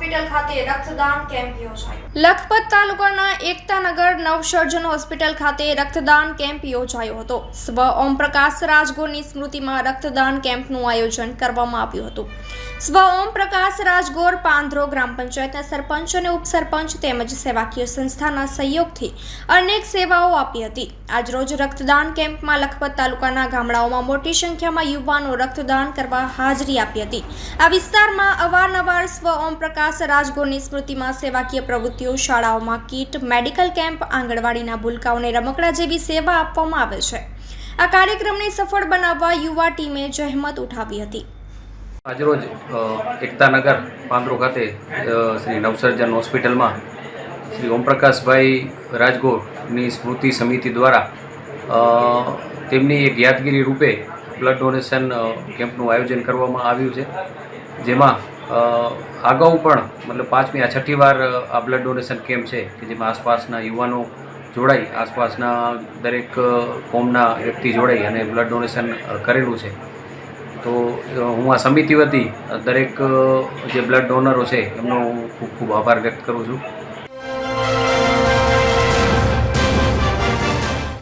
રક્તદાન કેમ્પ યોજાયો. લખપત તાલુકાના એકતાનગર નવસર્જન હોસ્પિટલ ખાતે રક્તદાન કેમ્પ યોજાયો હતો. સ્વ ઓમપ્રકાશ રાજગોરની સ્મૃતિમાં રક્તદાન કેમ્પનું આયોજન કરવામાં આવ્યું હતું. સ્વ ઓમપ્રકાશ રાજગોર પાંધ્રો ગ્રામ પંચાયતના સરપંચ અને ઉપસરપંચ તેમજ સેવાકીય સંસ્થાના સહયોગથી અનેક સેવાઓ આપી હતી. આજરોજ રક્તદાન કેમ્પમાં લખપત તાલુકાના ગામડાઓમાં મોટી સંખ્યામાં યુવાનો રક્તદાન કરવા હાજરી આપી હતી. આ વિસ્તારમાં અવારનવાર સ્વ ઓમપ્રકાશ રાજગોરની સ્મૃતિમાં સેવાકીય પ્રવૃત્તિઓ, શાળાઓમાં કીટ, મેડિકલ કેમ્પ, આંગણવાડીના ભૂલકાઓને રમકડા જેવી સેવા આપવામાં આવે છે. આ કાર્યક્રમને સફળ બનાવવા યુવા ટીમે જહેમત ઉઠાવી હતી. આજરોજ એકતાનગર પાંદરો ખાતે શ્રી નવસર્જન હોસ્પિટલમાં શ્રી ઓમપ્રકાશભાઈ રાજગોરની સ્મૃતિ સમિતિ દ્વારા તેમની એક યાદગીરી રૂપે બ્લડ ડોનેશન કેમ્પનું આયોજન કરવામાં આવ્યું છે. જેમાં અગાઉ પણ, મતલબ પાંચમી આ છઠ્ઠી વાર આ બ્લડ ડોનેશન કેમ્પ છે કે જેમાં આસપાસના યુવાનો જોડાઈ, આસપાસના દરેક કોમના વ્યક્તિ જોડાઈ અને બ્લડ ડોનેશન કરેલું છે. તો હું આ સમિતિ વતી દરેક જે બ્લડ ડોનરો છે એમનો હું ખૂબ ખૂબ આભાર વ્યક્ત કરું છું.